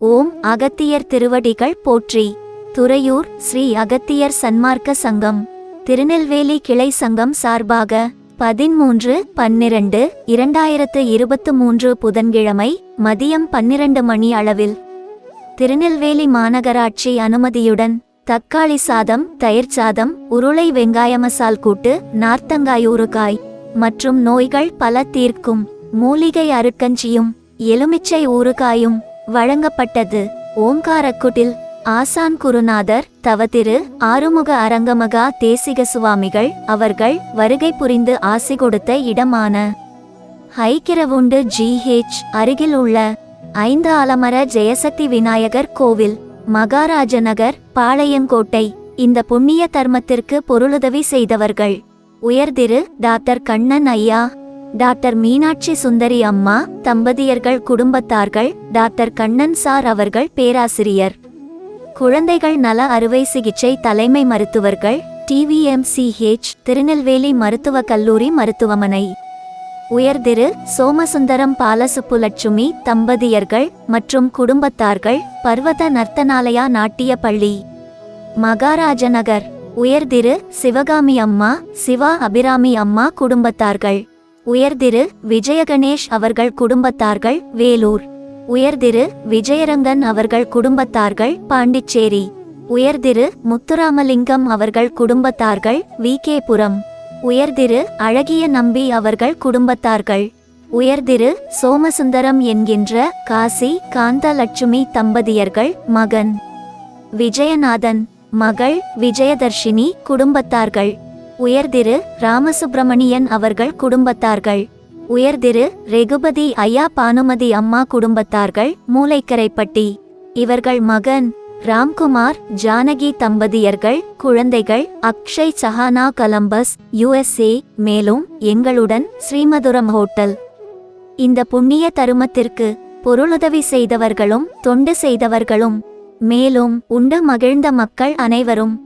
ஓம் அகத்தியர் திருவடிகள் போற்றி. துறையூர் ஸ்ரீ அகத்தியர் சன்மார்க்க சங்கம். திருநெல்வேலி கிளை சங்கம் சார்பாக பதிமூன்று பன்னிரண்டு இரண்டாயிரத்து இருபத்து மூன்று புதன்கிழமை மதியம் பன்னிரண்டு மணி அளவில். திருநெல்வேலி மாநகராட்சி அனுமதியுடன் தக்காளி சாதம் தயிர் சாதம் உருளை வெங்காய மசால் கூட்டு நார்த்தங்காய் ஊறுகாய் மற்றும் நோய்கள் பல தீர்க்கும். மூலிகை அருக்கஞ்சியும் எலுமிச்சை ஊறுகாயும் வழங்கப்பட்டது. ஓங்காரக்குடில் ஆசான் குருநாதர் தவதிரு ஆறுமுக அரங்கமகா தேசிக சுவாமிகள் அவர்கள் வருகை புரிந்து ஆசி கொடுத்த இடமான ஹைக்கிரவுண்டு ஜிஹெச் அருகில் உள்ள ஐந்து ஆலமர ஜெயசக்தி விநாயகர் கோவில் மகாராஜநகர் பாளையங்கோட்டை. இந்த புண்ணிய தர்மத்திற்கு பொருளுதவி செய்தவர்கள். உயர்திரு டாக்டர் கண்ணன் ஐயா டாக்டர் மீனாட்சி சுந்தரி அம்மா தம்பதியர்கள் குடும்பத்தார்கள் டாக்டர் கண்ணன் சார் அவர்கள் பேராசிரியர். குழந்தைகள் நல அறுவை சிகிச்சை தலைமை மருத்துவர்கள் டிவிஎம்சிஹெச் திருநெல்வேலி மருத்துவக் கல்லூரி மருத்துவமனை. உயர்திரு சோமசுந்தரம் பாலசுப்புலட்சுமி தம்பதியர்கள் மற்றும் குடும்பத்தார்கள் பர்வத நர்த்தனாலயா நாட்டிய பள்ளி. மகாராஜநகர். உயர்திரு சிவகாமி அம்மா சிவா அபிராமி அம்மா குடும்பத்தார்கள். உயர்திரு விஜயகணேஷ் அவர்கள் குடும்பத்தார்கள் வேலூர். உயர்திரு விஜயரங்கன் அவர்கள் குடும்பத்தார்கள் பாண்டிச்சேரி. உயர்திரு முத்துராமலிங்கம் அவர்கள் குடும்பத்தார்கள் வி. புரம். உயர்திரு அழகிய நம்பி அவர்கள் குடும்பத்தார்கள். உயர்திரு சோமசுந்தரம் என்கின்ற காசி காந்தலட்சுமி தம்பதியர்கள் மகன். விஜயநாதன். மகள் விஜயதர்ஷினி குடும்பத்தார்கள். உயர்திரு ராமசுப்பிரமணியன் அவர்கள் குடும்பத்தார்கள். உயர்திரு ரெகுபதி ஐயா பானுமதி அம்மா குடும்பத்தார்கள் மூளைக்கரைப்பட்டி இவர்கள் மகன் ராம்குமார் ஜானகி தம்பதியர்கள் குழந்தைகள் அக்ஷய் சஹானா கலம்பஸ் யுஎஸ்ஏ மேலும் எங்களுடன் ஸ்ரீமதுரம் ஹோட்டல். இந்த புண்ணிய தருமத்திற்கு பொருளுதவி செய்தவர்களும் தொண்டு செய்தவர்களும் மேலும் உண்டு மகிழ்ந்த மக்கள் அனைவரும்